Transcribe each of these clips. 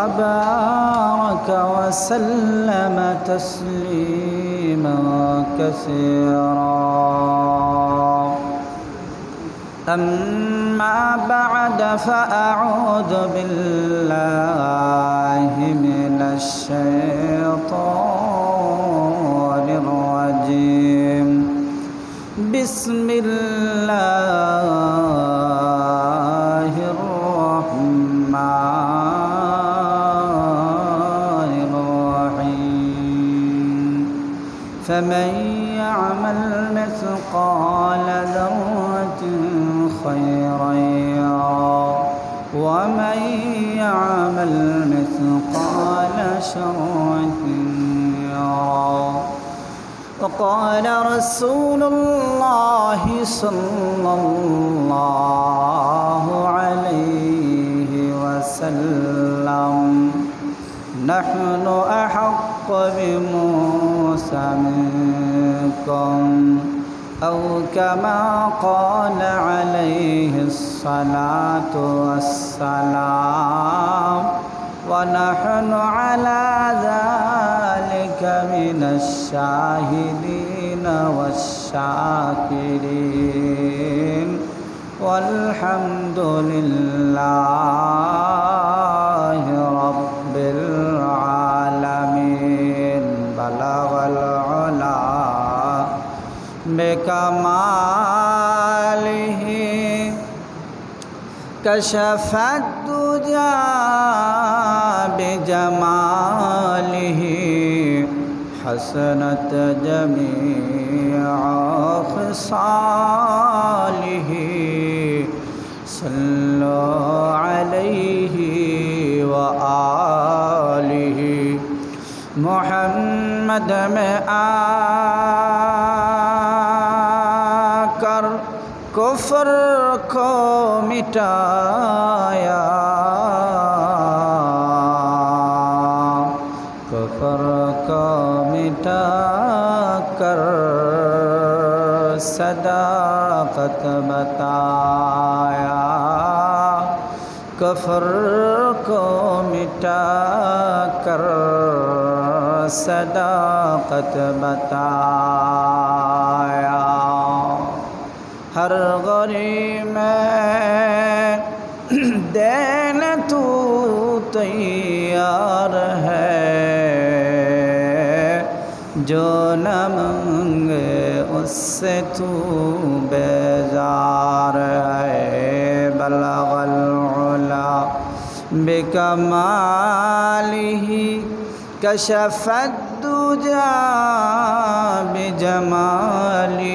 وبارك وسلم تسليما كثيرا. أما بعد فأعوذ بالله من الشيطان الرجيم. بسم الله فمن يعمل مثقال ذرة خيرا ومن يعمل مثقال يرى. وقال رسول الله صلى الله عليه وسلم نحن أحق بموسى منكم أو كما قال عليه الصلاة والسلام ونحن على ذلك من الشاهدين والشاكرين والحمد لله بكماله كشف الدجى بجماله حسنت جميع خصاله صلوا عليه وآله محمد में کفر کو مٹایا کفر کو مٹا کر صداقت بتایا کفر کو مٹا کر صداقت بتایا हर गरी में देन तू तैयार है जो न मंगे उससे तू बेजार है बलगला बेकमाली कशफत जा बेजमाली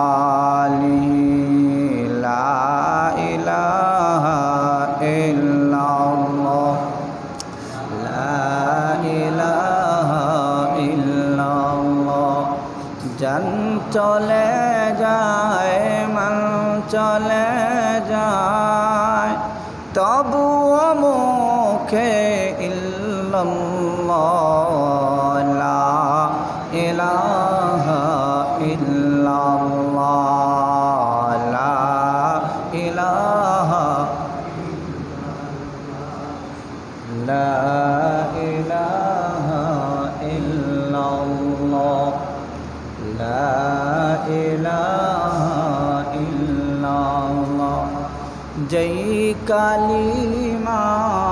কালিমার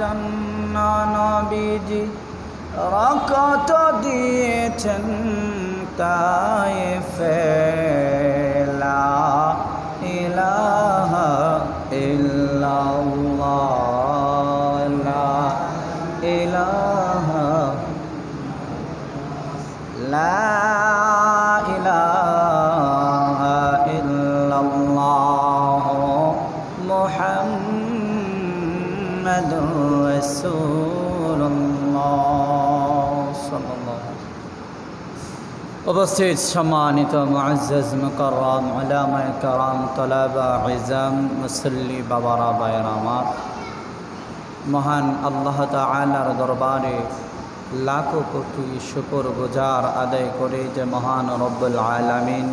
জন্য নবীজি রকত দিয়েছেন তাই ফেলা ইলাহা ইল্লাল্লাহ লা ইলাহা লা উপস্থিত সম্মানিত মুআজ্জাজ মুকাররম উলামায়ে کرام তলাবা ইজাম মুসল্লি বাবারা ভাইয়েরা আমার মহান আল্লাহ তাআলার দরবারে লাখো কোটি শুকর গুজার আদায় করে যে মহান রব্বুল আলামিন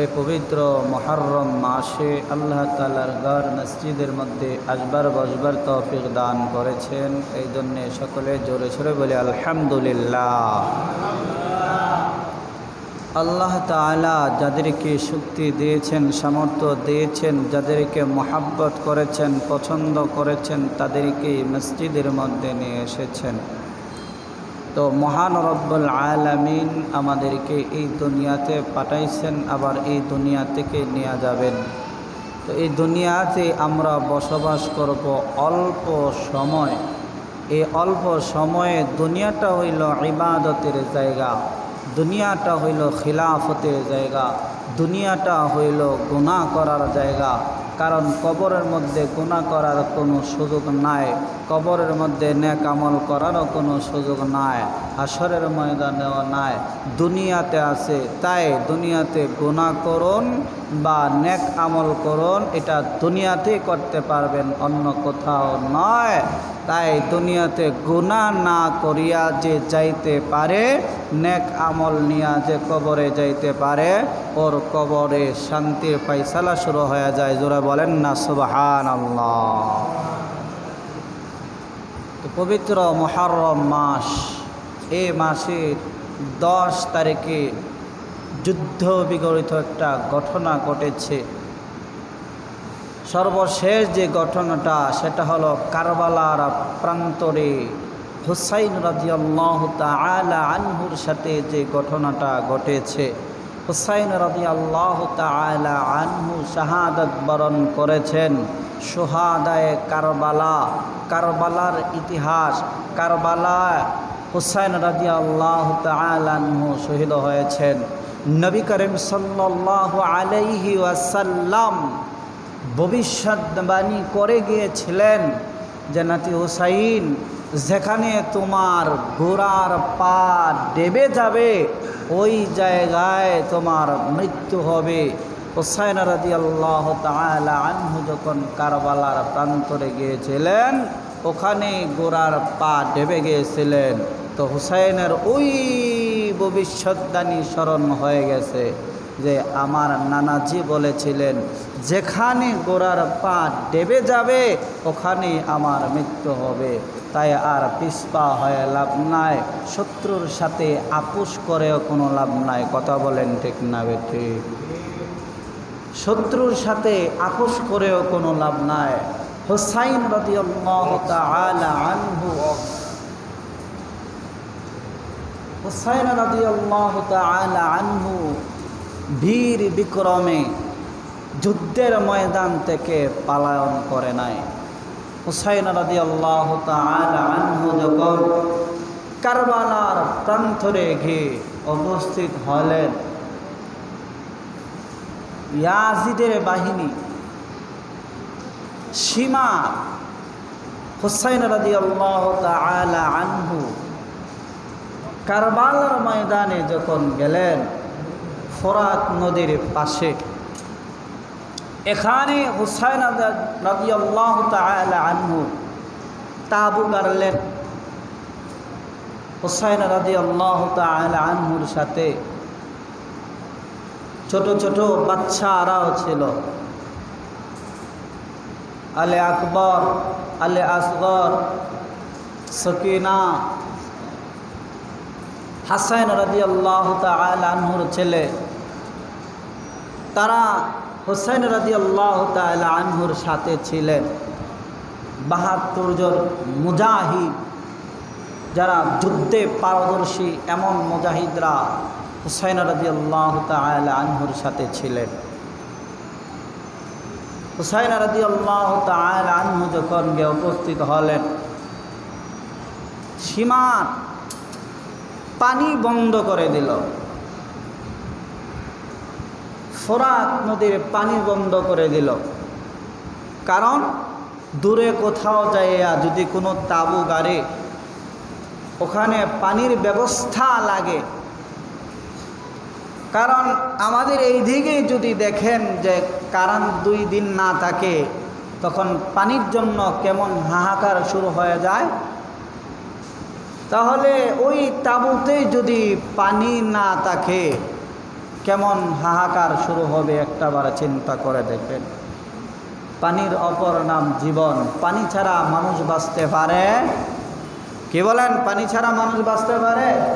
এই পবিত্র মহরম মাসে আল্লাহ তালার ঘর মসজিদের মধ্যে আসবার বসবার তৌফিক দান করেছেন এই জন্যে সকলে জোরে সরে বলে আলহামদুলিল্লাহ আল্লাহ তাআলা যাদেরকে শক্তি দিয়েছেন, সামর্থ্য দিয়েছেন, যাদেরকে মহাব্বত করেছেন, পছন্দ করেছেন, তাদেরকে মসজিদের মধ্যে নিয়ে এসেছেন। তো মহান রব্বুল আলামিন আমাদেরকে এই দুনিয়াতে পাঠাইছেন, আবার এই দুনিয়া থেকে নিয়ে যাবেন। তো এই দুনিয়াতে আমরা বসবাস করব অল্প সময়। এই অল্প সময়ে দুনিয়াটা হইল ইবাদতের জায়গা। দুনিয়াটা হইল খিলাফতের জায়গা, দুনিয়াটা হইল গুনাহ করার জায়গা। কারণ কবরের মধ্যে গুনাহ করার কোনো সুযোগ নাই, কবরের মধ্যে নেক আমল করারও কোনো সুযোগ নাই হাসরের ময়দানেও নাই। দুনিয়াতে আছে, তাই দুনিয়াতে গুনাহ করুন বা নেক আমল করুন, এটা দুনিয়াতেই করতে পারবেন, অন্য কোথাও নয়। তাই দুনিয়াতে গুণা না করিয়া যে যাইতে পারে, নেক আমল নিয়া যে কবরে যাইতে পারে, ওর কবরে শান্তির পাইসালা শুরু হয়ে যায়। জোরা বলেন না সুবাহান আল্লাহ পবিত্র মহরম মাস, এ মাসের দশ তারিখে যুদ্ধ বিগড়িত একটা ঘটনা ঘটেছে। সর্বশেষ যে ঘটনাটা, সেটা হলো কারবালার প্রান্তরে হুসাইন রাজিয়াল্লাহ তালা আনহুর সাথে যে ঘটনাটা ঘটেছে। হুসাইন রাজি আল্লাহ তালা আনহু শাহাদত বরণ করেছেন। সোহাদায় কারবালা, কারবালার ইতিহাস, কারবালা হুসাইন রাজি আল্লাহ তালানহু শহীদ হয়েছেন। নবী করিম সাল্লাহ আলাইহি ওয়াসাল্লাম ভবিষ্যৎবাণী করে গিয়েছিলেন যে নাতি হুসাইন, যেখানে তোমার ঘোড়ার পা ডেবে যাবে, ওই জায়গায় তোমার মৃত্যু হবে। হুসাইন রাজি আল্লাহ আনহু যখন কারবালার প্রান্তরে গিয়েছিলেন, ওখানে গোড়ার পা ডেবে গিয়েছিলেন। তো হুসাইনের ওই ভবিষ্যৎদানী স্মরণ হয়ে গেছে। যে আমার নানাজি বলেছিলেন, যেখানে গোড়ার পা ডেবে যাবে, ওখানে আমার মৃত্যু হবে। তাই আর পিসপা হয়ে লাভ নাই, শত্রুর সাথে আপোষ করেও কোনো লাভ নাই। কথা বলেন ঠিক না ঠিক? শত্রুর সাথে আপোষ করেও কোনো লাভ নাই। হোসাইন আনহু হোসাইন আনহু বীর বিক্রমে যুদ্ধের ময়দান থেকে পালায়ন করে নাই। হুসাইন রাদি আল্লাহ আনহু যখন কারবালার প্রান্তরে গিয়ে উপস্থিত হলেন, ইয়াজিদের বাহিনী সীমা হুসাইন রাজি আল্লাহ আনহু কারবালার ময়দানে যখন গেলেন ফরাত নদীর পাশে। এখানে হুসাইন রাজি আল্লাহ আনহু তাবু গাড়লেন। হুসাইন রাজি আল্লাহ আনহুর সাথে ছোট ছোট বাচ্চারাও ছিল। আলে আকবর, আলে আসগর, সকিনা, হাসাইন রাজি আল্লাহ আনহুর ছেলে। তারা হোসেন রাজি আল্লাহ আনহুর সাথে ছিলেন। বাহাত্তর জন মুজাহিদ, যারা যুদ্ধে পারদর্শী এমন মুজাহিদরা হুসাইন রাজি আল্লাহ আনহুর সাথে ছিলেন। হুসাইন রাজি আল্লাহ আনহু যখন গিয়ে উপস্থিত হলেন সীমার পানি বন্ধ করে দিল। ফোরাত নদীর পানি বন্ধ করে দিল। কারণ দূরে কোথাও যাইয়া যদি কোনো তাবু গাড়ে ওখানে পানির ব্যবস্থা লাগে। কারণ আমাদের এই দিকে যদি দেখেন যে কারণ দুই দিন না থাকে, তখন পানির জন্য কেমন হাহাকার শুরু হয়ে যায়। তাহলে ওই তাঁবুতে যদি পানি না থাকে কেমন হাহাকার শুরু হবে একটাবার চিন্তা করে দেখবেন। পানির অপর নাম জীবন। পানি ছাড়া মানুষ বাঁচতে পারে? কি বলেন? পানি ছাড়া মানুষ বাঁচতে পারে?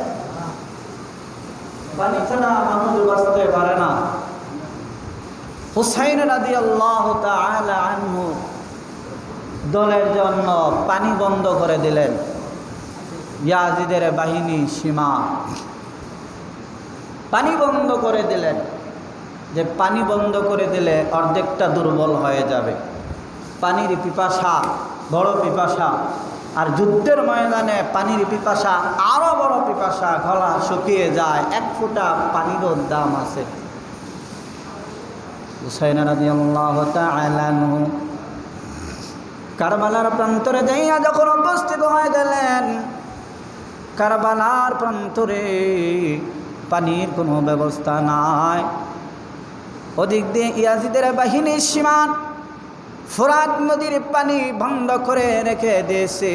পানি ছাড়া মানুষ বাঁচতে পারে না। হুসাইন রাদি আল্লাহ দলের জন্য পানি বন্ধ করে দিলেন। ইয়াজিদের বাহিনী সীমা। পানি বন্ধ করে দিলেন যে পানি বন্ধ করে দিলে অর্ধেকটা দুর্বল হয়ে যাবে। পানির পিপাসা, বড় পিপাসা। আর যুদ্ধের ময়দানে পানির পিপাসা আরও বড় পিপাসা, গলা শুকিয়ে যায়, এক ফোঁটা পানিরও দাম আছে। কারবালার প্রান্তরে যাইয়া যখন উপস্থিত হয়ে গেলেন, কারবালার প্রান্তরে পানির কোনো ব্যবস্থা নাই। ওদিক দিয়ে ইয়াজিদের বাহিনীর সীমান, ফোরাত নদীর পানি বন্ধ করে রেখে দিয়েছে।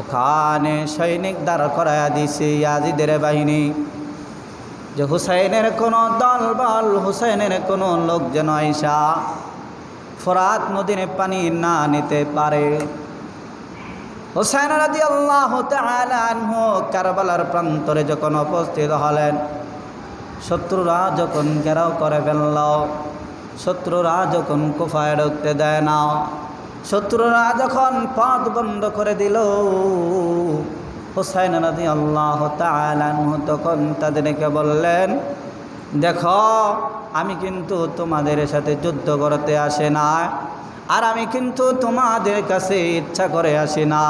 ওখানে সৈনিক দাঁড় করাইয়া দিয়েছে ইয়াজিদের বাহিনী। যে হুসাইনের কোনো দল বল, হুসাইনের কোনো লোক যেন আইসা ফোরাত নদীর পানি না নিতে পারে। হুসাইন রাজি আল্লাহ আনহু কারবালার প্রান্তরে যখন উপস্থিত হলেন, শত্রুরা যখন ঘেরাও করে ফেলল, শত্রুরা যখন কুফায় ঢুকতে দেয় না, শত্রুরা যখন পথ বন্ধ করে দিল, হুসাইন রাজি আল্লাহ আনহু তখন তাদেরকে বললেন, দেখো, আমি কিন্তু তোমাদের সাথে যুদ্ধ করতে আসে না। আর আমি কিন্তু তোমাদের কাছে ইচ্ছা করে আসি না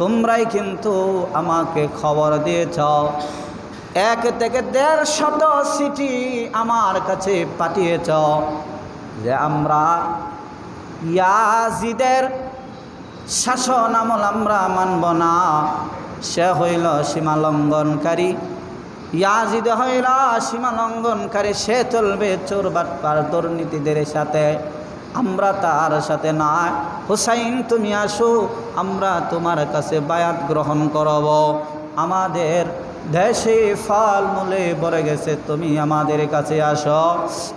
তোমরাই কিন্তু আমাকে খবর দিয়েছ। এক থেকে দেড় শত সিটি আমার কাছে পাঠিয়েছ যে আমরা ইয়াজিদের শাসন আমল আমরা মানব না। সে হইল সীমা লঙ্ঘনকারী ইয়াজিদ হইল সীমা লঙ্ঘনকারী সে চলবে চোর বাটপার দুর্নীতিদের সাথে। আমরা তার সাথে না। হুসাইন, তুমি আসো, আমরা তোমার কাছে বায়াত গ্রহণ করব। আমাদের দেশে ফল মূলে ভরে গেছে, তুমি আমাদের কাছে আসো।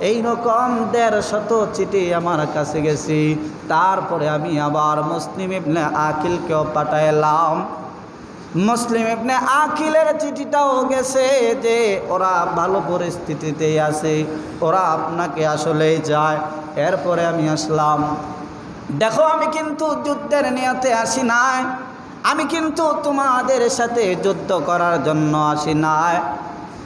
এই রকম দেড় শত চিঠি আমার কাছে গেছি। তারপরে আমি আবার মুসলিম ইবনে আকিলকেও পাঠাইলাম। মুসলিম ইবনে আকিলের চিঠিটাও গেছে যে ওরা ভালো পরিস্থিতিতেই আছে, ওরা আপনাকে আসলেই যায় এরপরে আমি আসলাম। দেখো, আমি কিন্তু যুদ্ধের নিয়তে আসি নাই। আমি কিন্তু তোমাদের সাথে যুদ্ধ করার জন্য আসি নাই।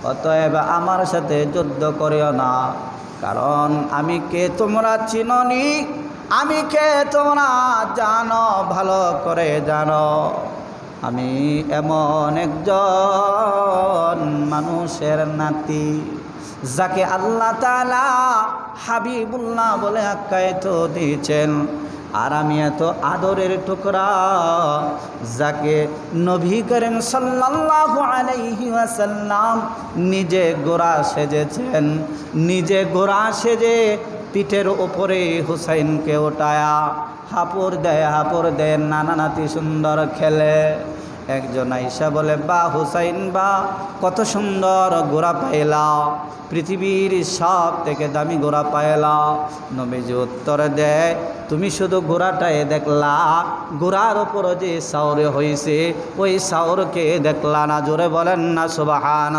অতএব আমার সাথে যুদ্ধ করিও না। কারণ আমি কে তোমরা চিননি? আমি কে তোমরা জানো? ভালো করে জানো। আমি এমন একজন মানুষের নাতি, যাকে আল্লাহ তালা হাবিবুল্লাহ বলে আখ্যায়িত দিয়েছেন। আর আমি এত আদরের টুকরা, যাকে নবী করেন সাল্লাল্লাহু আলাইহি ওয়াসাল্লাম নিজে গোড়া সেজেছেন, নিজে গোড়া সেজে পিঠের ওপরে হুসাইনকে ওটায়া হাপড় দেয় হাপড় দেয়, নানা নাতি সুন্দর খেলে। একজন আইসা বলে, বা হুসাইন, বা কত সুন্দর গোড়া পাইলা। পৃথিবীর সব থেকে দামি গোড়া পাইলা। নবীজি উত্তর দেয়, তুমি শুধু গোড়াটায় দেখলা। গোড়ার উপর যে সাউরে হয়েছে ওই সাউরকে দেখলা না। জোরে বলেন না সুবাহান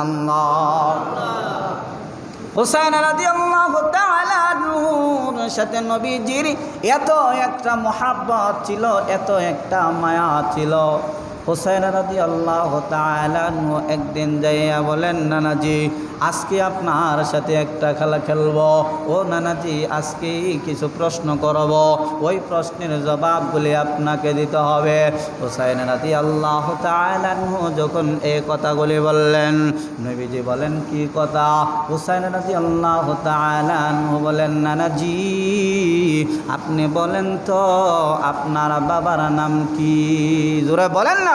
আনহুর সাথে নবীজির এত একটা মহাব্বত ছিল এত একটা মায়া ছিল। হুসাইন রাদি আল্লাহ তালানু একদিন যাইয়া বলেন, নানাজি, আজকে আপনার সাথে একটা খেলা খেলব। ও নানাজি আজকে কিছু প্রশ্ন করব। ওই প্রশ্নের জবাবগুলি আপনাকে দিতে হবে। হুসাইন রাদি আল্লাহ তালানহু যখন এই কথাগুলি বললেন, নবীজি বলেন, কি কথা? হুসাইন রাদি আল্লাহ তালানহু বলেন, নানাজি, আপনি বলেন তো, আপনার বাবার নাম কি? জোরে বলেন না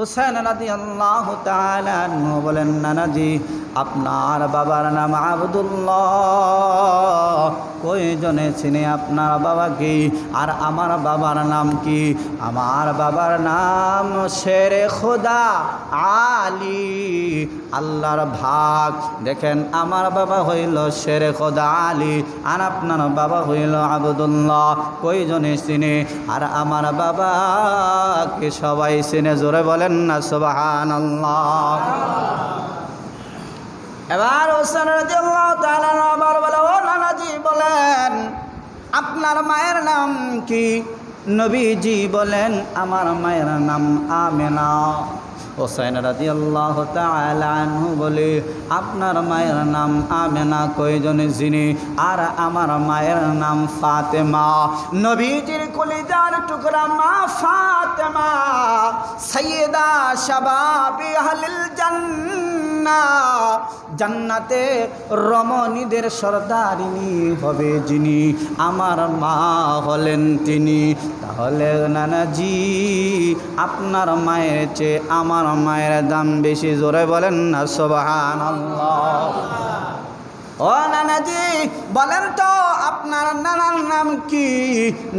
হুসেন রাদি আল্লাহ বলেন, নানাজি, আপনার বাবার নাম আবদুল্লাহ। কয়জনে চিনে আপনার বাবা কি? আর আমার বাবার নাম কি? আমার বাবার নাম শেরে খোদা আলী। আল্লাহর ভাগ। দেখেন, আমার বাবা হইল শেরে খোদা আলী, আর আপনার বাবা হইল আবদুল্লাহ। কয়জনে চিনে? আর আমার বাবাকে সবাই চিনে? জোরে বলেন না সুবাহান এবার তাআলা আবার বলে, ও নানাজি, বলেন, আপনার মায়ের নাম কি? নবীজি বলেন, আমার মায়ের নাম আমেনা। হোসেন রাজি আল্লাহ আনহু বলে, আপনার মায়ের নাম আমেনা কয়জনে যিনি আর আমার মায়ের নাম ফাতেমা। নবীজির কলিজার টুকরা মা ফাতেমা সৈয়দা শাবাবি আহলিল জান্নাতে রমণীদের সর্দারিনী হবে যিনি, আমার মা হলেন তিনি। তাহলে নানাজি, আপনার মায়ের চেয়ে আমার মায়ের দাম বেশি, জোরে বলেন না সোবাহান ও নানাজি, বলেন তো আপনার নানার নাম কি?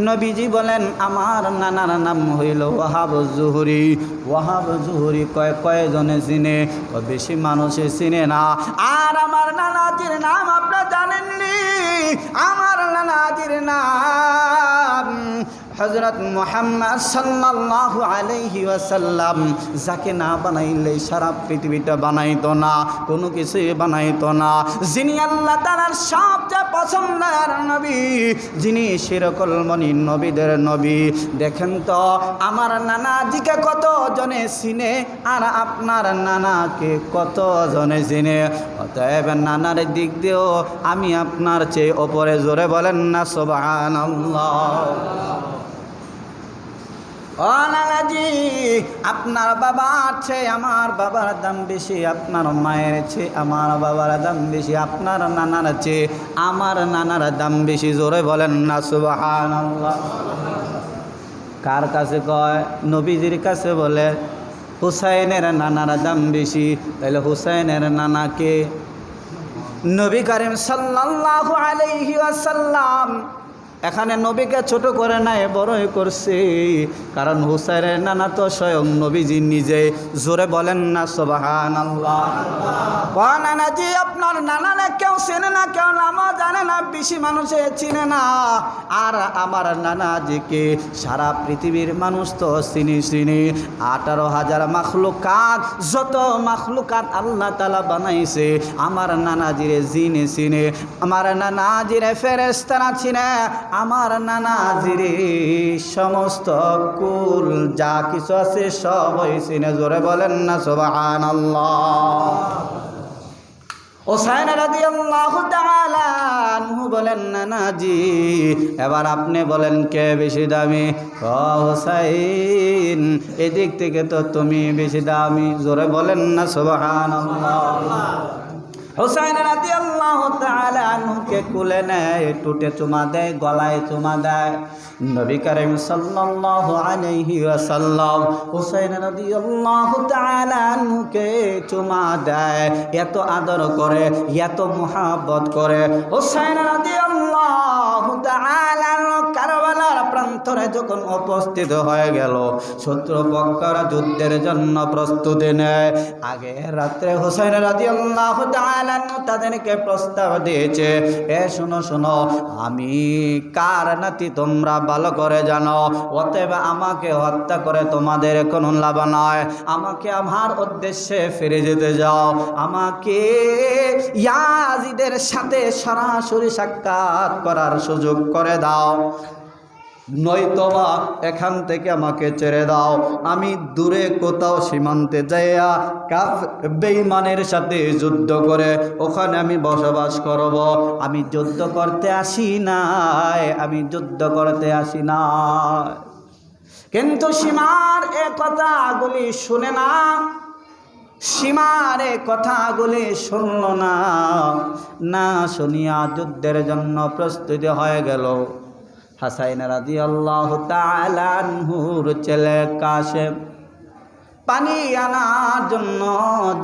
নবীজি বলেন, আমার নানার নাম হইল ওয়াহাব জুহরি। ওয়াহাব জুহরি কয়, কয়জনে চিনে? বেশি মানুষে চিনে না। আর আমার নানাজির নাম আপনার জানেননি? আমার নানাজির নাম হজরত মোহাম্মদ সাল্লাল্লাহু আলাইহি ওয়াসাল্লাম যাকে না বানাইলে সারা পৃথিবীটা বানাইতো না, কোনো কিছুই বানাইতো না। যিনি আল্লাহ তালার সবচেয়ে পছন্দের নবী, যিনি শিরকল মনি নবীদের নবী। দেখেন তো, আমার নানাজিকে কত জনে চিনে আর আপনার নানাকে কত জনে চিনে? অতএব নানার দিক দিয়েও আমি আপনার চেয়ে ওপরে জোরে বলেন না সোবাহান আপনার বাবা আছে আমার বাবার দাম বেশি, আপনার মায়ের চেয়ে আমার বাবার দাম বেশি, আপনার নানার চেয়ে আমার নানার দাম বেশি। জোরে বলেন না সুবাহান কার কাছে কয়? নবীজির কাছে বলে, হুসাইনের নানার দাম বেশি, তাহলে হুসাইনের নানাকে নবী করিম সাল্লাল্লাহু আলাইহি ওয়াসাল্লাম এখানে নবীকে ছোট করে নাই, বড়ই করছে। কারণ হুসাইনের নানা তো স্বয়ং নবীজি নিজে। জোরে বলেন না সোবাহান নানাজি, আপনার নানারে কেউ চেনে না, কেউ নামও জানে না, বেশি মানুষে চিনে না। আর আমার নানাজিকে সারা পৃথিবীর মানুষ তো চিনি চিনি। আঠারো হাজার মাখলুকাত, যত মাখলুকাত আল্লাহ তালা বানাইছে, আমার নানাজিরে জিনে চিনে আমার নানাজিরে ফেরেস্তানা চিনে আমার নানাজিরে সমস্ত কুল যা কিছু আছে সব চিনে জোরে বলেন না সোবাহান তাআলা আনহু বলেন না এবার আপনি বলেন কে বেশি দামি? হোসাইন, এদিক থেকে তো তুমি বেশি দামি, জোরে বলেন না, সুবহানাল্লাহ। হোসাইন রাদিয়াল্লাহু তাআলা আনহুকে কুলে নেয়, টুটে চুমা দেয়, গলায় চুমা দেয়। নবী করিম সাল্লাল্লাহু আলাইহি ওয়াসাল্লাম হোসাইন রাদিয়াল্লাহু তাআলা আনহুকে চুমা দেয়, এত আদর করে, এত মুহাব্বত করে। হোসাইন তাআলা আনহু কারবালার প্রান্তরে যখন উপস্থিত হয়ে গেল, শত্রুপক্ষরা যুদ্ধের জন্য প্রস্তুতি নেয়। আগে রাত্রে হোসেন তাআলা আনহু তাদেরকে প্রস্তাব দিয়েছে, এ শোনো শোনো, আমি কার নাতি তোমরা ভালো করে জানো? অতএব আমাকে হত্যা করে তোমাদের কোনো লাভ নয়। আমাকে আমার উদ্দেশ্যে ফিরে যেতে যাও। আমাকে ইয়াজিদের সাথে সরাসরি সাক্ষাৎ করার সুযোগ করে দাও। নয়তোবা এখান থেকে আমাকে ছেড়ে দাও। আমি দূরে কোথাও সীমান্তে যাইয়া কাফ বেইমানের সাথে যুদ্ধ করে ওখানে আমি বসবাস করব। আমি যুদ্ধ করতে আসি নাই, আমি যুদ্ধ করতে আসি নাই। কিন্তু সীমার এ কথাগুলি শুনে না, সীমার এ কথাগুলি শুনল না। না শুনিয়া যুদ্ধের জন্য প্রস্তুতি হয়ে গেল। হাসাইন রাজি আল্লাহ তালানহুর ছেলে কাশেম পানি আনার জন্য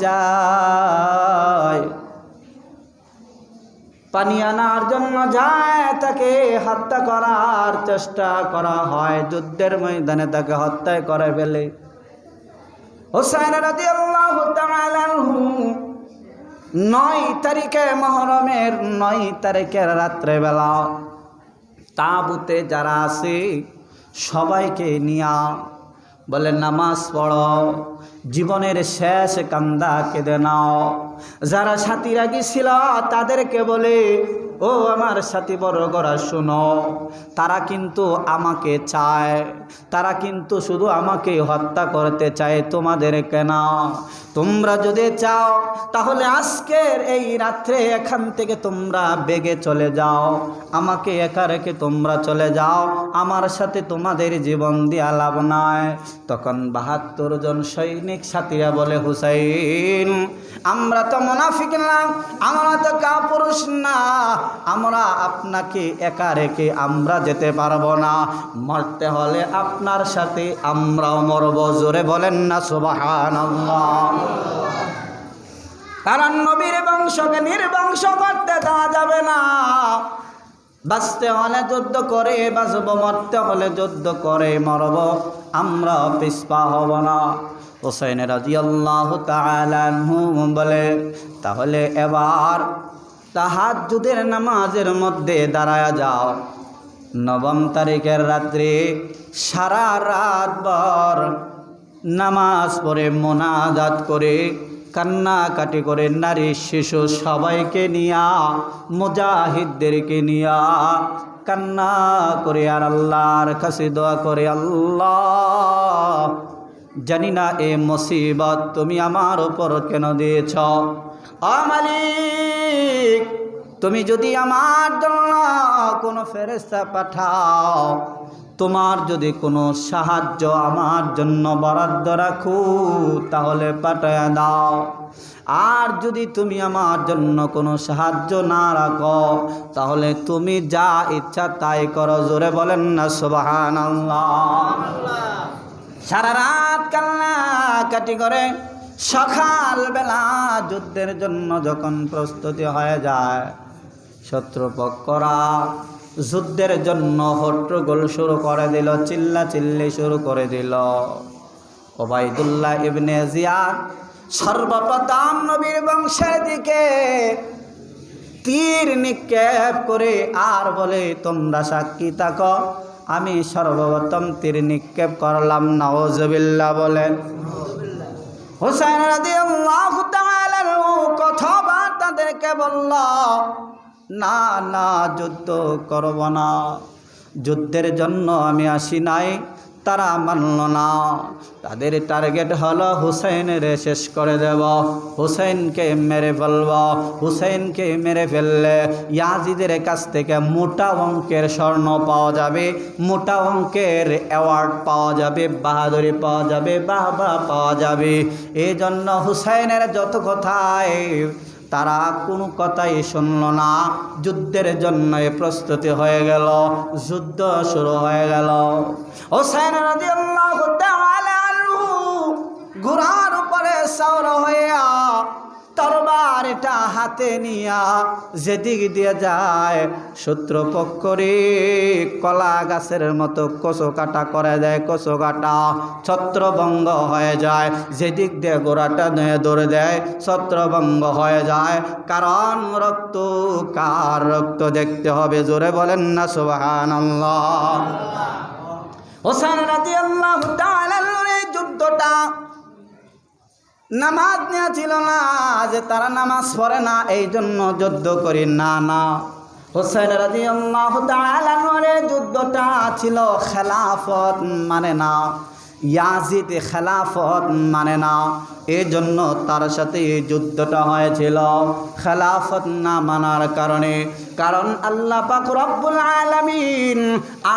যায়। পানি আনার জন্য যায়, তাকে হত্যা করার চেষ্টা করা হয়। যুদ্ধের ময়দানে তাকে হত্যা করে ফেলে। হোসাইন রাজি আল্লাহ নয় তারিখে মহরমের নয় তারিখের রাত্রেবেলা তাবুতে যারা আছে, সবাইকে নিয়া বলে, নামাজ পড়ো, জীবনের শেষ কান্দা কেঁদে নাও যারা সাথীরা গেছিল তাদেরকে বলে ও আমার সাথী বর্গরা শুনো, তারা কিন্তু আমাকে চায়। তারা কিন্তু শুধু আমাকে হত্যা করতে চায় তোমাদের কেন তোমরা যদি চাও, তাহলে আজকের এই রাত্রে এখান থেকে তোমরা বেগে চলে যাও। আমাকে একা রেখে তোমরা চলে যাও। আমার সাথে তোমাদের জীবন দিয়া লাভ নয় তখন বাহাত্তর জন সৈনিক সাথীরা বলে, হুসাইন, আমরা তো মুনাফিক না, আমরা তো কাপুরুষ না। আমরা আপনাকে একা রেখে আমরা যেতে পারব না। মরতে হলে আপনার সাথে আমরাও মরব। জোরে বলেন না সুবাহান কারণ নবীর বংশকে নির্বংশ করতে দেওয়া যাবে না। বাঁচতে হলে যুদ্ধ করে বাঁচব, মরতে হলে যুদ্ধ করে মরব। আমরা পিসপা হব না। হোসেন রাজি আল্লাহ বলে, তাহলে এবার তাহাজুদের নামাজের মধ্যে দাঁড়ায়া যাও। নবম তারিখের রাত্রে সারা রাত ভর নামাজ পড়ে মোনাজাত করে, কান্নাকাটি করে নারী শিশু সবাইকে নিয়া, মুজাহিদদেরকে নিয়া কান্না করে আর আল্লাহর কাছে দোয়া করে, আল্লাহ, জানি না এ মুসিবত তুমি আমার উপর কেন দিয়েছ। অমালিক তুমি যদি আমার জন্য কোনো ফেরেস্তা পাঠাও, তোমার যদি কোনো সাহায্য আমার জন্য বরাদ্দ রাখো, তাহলে পাঠায় দাও। আর যদি তুমি আমার জন্য কোনো সাহায্য না রাখো, তাহলে তুমি যা ইচ্ছা তাই করো, জোরে বলেন না সুবাহান সারা রাত কান্না কাটি করে সকালবেলা যুদ্ধের জন্য যখন প্রস্তুতি হয়ে যায়, শত্রুপক্ষরা যুদ্ধের জন্য হট্টগোল শুরু করে দিল চিল্লা চিল্লি শুরু করে দিল। ওবায়দুল্লাহ ইবনে জিয়াদ সর্বপ্রথম নবীর বংশের দিকে তীর নিক্ষেপ করে আর বলে, তোমরা সাক্ষী থাকো, আমি সর্বপ্রথম তীর নিক্ষেপ করলাম নওয়াজবিল্লা বলেন। তাআলা কথাবার্তা তাদেরকে বলল না না যুদ্ধ করব না। যুদ্ধের জন্য আমি আসি নাই। তারা মানল না। তাদের টার্গেট হলো হুসেনের শেষ করে দেব। হুসেনকে মেরে ফেলব। হুসেনকে মেরে ফেললে ইয়াজিদের কাছ থেকে মোটা অঙ্কের স্বর্ণ পাওয়া যাবে। মোটা অঙ্কের অ্যাওয়ার্ড পাওয়া যাবে। বাহাদুরি পাওয়া যাবে। বাহবা পাওয়া যাবে। এই জন্য হুসেনের যত কথায় তারা কোনো কথাই শুনল না। যুদ্ধের জন্য প্রস্তুতি হয়ে গেল, যুদ্ধ শুরু হয়ে গেল। হোসেন ঘোড়ার উপরে সৌর হইয়া তরবার এটা হাতে নিয়া যেদিক দিয়ে যায় শত্রুপক্ষরে কলা গাছের মতো কচো কাটা করে দেয় কচো কাটা ছত্রভঙ্গ হয়ে যায়। যেদিক দিয়ে গোড়াটা নিয়ে দৌড়ে দেয়, ছত্রভঙ্গ হয়ে যায়। কারণ রক্ত, কার রক্ত দেখতে হবে? জোরে বলেন না সুবাহান হোসেন রাজি আল্লাহ যুদ্ধটা নামাজ নেওয়া ছিল না, যে তারা নামাজ পড়ে না এই জন্য যুদ্ধ করি না না। হোসেন রাজি আল্লাহ যুদ্ধটা ছিল খেলাফত মানে না, ইয়াজিদ খেলাফত মানে না। এই জন্য তার সাথে এই যুদ্ধটা হয়েছিল খেলাফত না মানার কারণে। কারণ আল্লাহ পাক আলামিন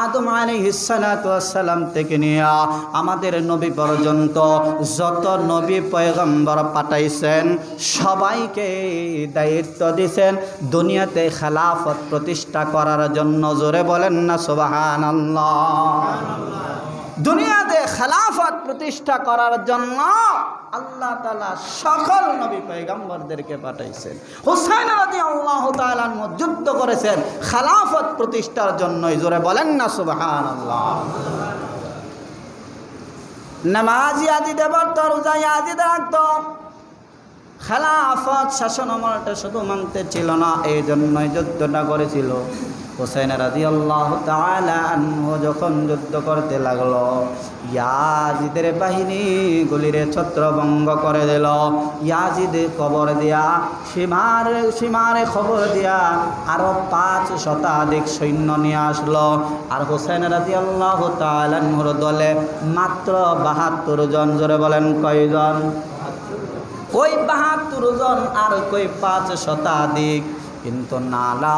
আদম সালাতু ওয়াসসালাম থেকে নিয়ে আমাদের নবী পর্যন্ত যত নবী পয়গম্বর পাঠাইছেন, সবাইকে দায়িত্ব দিয়েছেন দুনিয়াতে খেলাফত প্রতিষ্ঠা করার জন্য। জোরে বলেন না, সুবহানাল্লাহ। দুনিয়াতে খেলাফত প্রতিষ্ঠা করার জন্য আল্লাহ তালা সকল নবী পৈগম্বরদেরকে পাঠাইছেন। হুসাইন রাজি আল্লাহ তালান যুদ্ধ করেছেন, খালাফত প্রতিষ্ঠার জন্যই। জোরে বলেন না সুবাহান আল্লাহ নামাজি আদি দেবর তো আদি রাখত শাসন আমলটা শুধু মানতে ছিল না এই জন্যই যুদ্ধটা করেছিল। হোসেন রাজি আল্লাহ যখন যুদ্ধ করতে লাগল, ইয়াজিদের বাহিনী গুলিরে ছত্রভঙ্গ করে দিল। ইয়াজিদ খবর দিয়া, সীমার সীমারে খবর দিয়া আরও পাঁচ শতাধিক সৈন্য নিয়ে আসলো। আর হোসেন রাজি আল্লাহ তালুর দলে মাত্র বাহাত্তর জন, জোরে বলেন কয়জন? কই বাহাত্তর জন আর কই পাঁচ শতাধিক? কিন্তু নালা